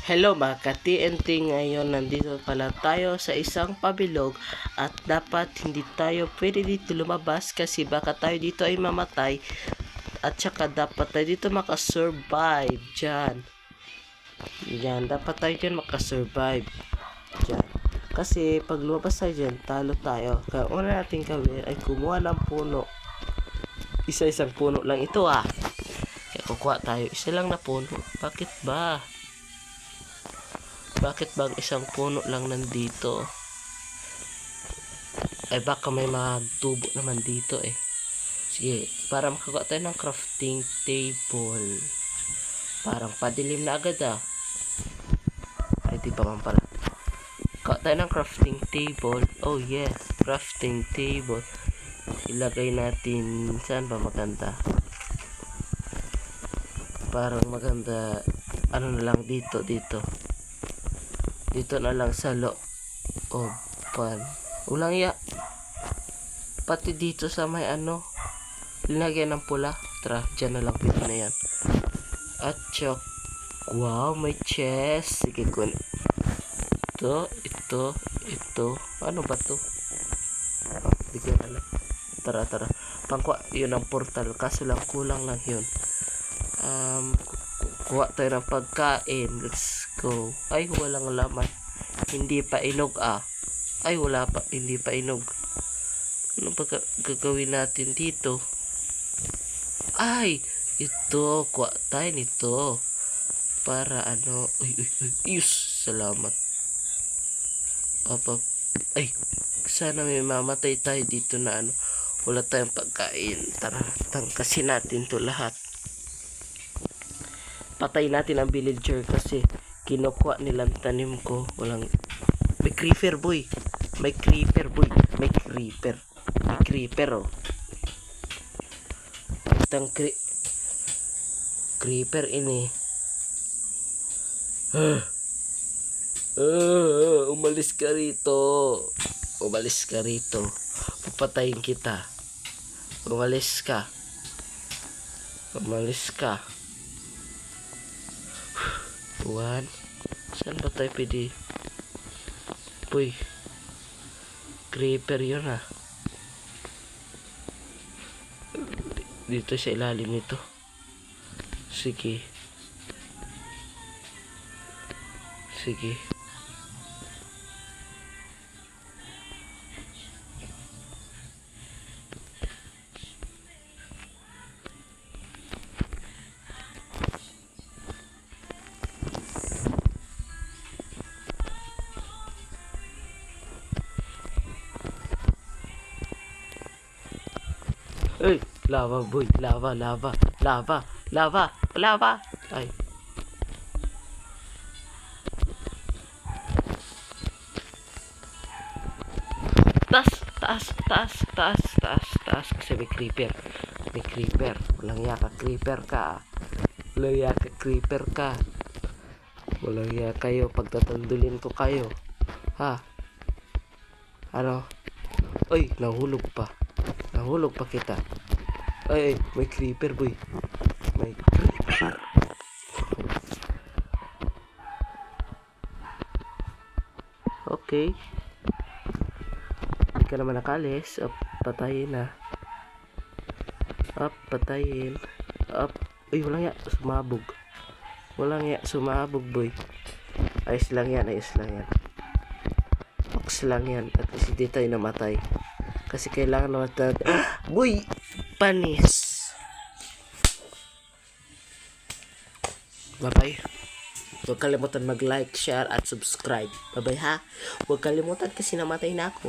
Hello mga ka-TNT, ngayon nandito pala tayo sa isang pabilog at dapat hindi tayo pwede dito lumabas kasi baka tayo dito ay mamatay at saka dapat tayo dito makasurvive dyan. Yan, dapat tayo dyan makasurvive dyan. Kasi pag lumabas tayo dyan, talo tayo. Kaya una natin gawin ay kumuha ng puno. Isa-isang puno lang ito ah. Kaya kukuha tayo, isa lang na puno. Bakit ba? Bakit bang isang puno lang nandito? Ay baka may magtubo naman dito eh. Sige, para makakuha tayo ng crafting table. Parang padilim na agad ah. Ay di pa man pala. Kuha tayo ng crafting table. Oh yes, crafting table. Ilagay natin, saan ba maganda? Parang maganda, ano na lang dito, dito dito na lang sa lo pan ulang ya. Pati dito sa may ano linagyan ng pula. Tara dyan na lang pwede na yan. At chok wow may chest sige kun ito ito ito. Ano ba to? Oh, di ko tara tara. Pangkwa yun ang portal. Kaso lang kulang lang yun. Um kuha tayo ng pagkain. Let's go. Ay, walang laman. Hindi pa inog ah. Ay, wala pa. Hindi pa inog. Ano ga- gagawin natin dito? Ay, ito. Kuha tayo nito. Para ano. Uy, uy, uy. Yus, salamat. Apa. Ay, sana may mamatay tayo dito na ano. Wala tayong pagkain. Tara, tangkasin natin to lahat patay natin ang villager kasi kinukuha nilang tanim ko. Walang may creeper boy. May creeper boy. May creeper. May creeper oh. Itang cre creeper ini. Ah, Ah, umalis ka rito. Umalis ka rito. Papatayin kita. Umalis ka. Umalis ka One. Saan ba tayo pwede? Uy. Creeper yun ah. Dito sa ilalim nito. Sige. Sige. Ay, lava boy, lava, lava, lava, lava, lava. Ay. Taas, taas, taas, taas, taas, taas. Kasi may creeper. May creeper. Walang yaka creeper ka. Walang yaka creeper ka. Walang yaka kayo. Pagtatandulin ko kayo. Ha? Ano? Uy, nahulog pa. Nahulog pa kita. Ay, ay, may creeper boy. May creeper. Okay. Hindi ka naman nakalis. Up, patayin na. Up, patayin. Up. Uy, walang ya. Sumabog. Walang ya. Sumabog boy. Ayos lang yan. Ayos lang yan. Ox lang yan. At least hindi tayo namatay. Kasi kailangan natin. Boy! Panis! Bye-bye. Huwag kalimutan mag-like, share, at subscribe. Bye-bye ha. Huwag kalimutan kasi namatay na ako.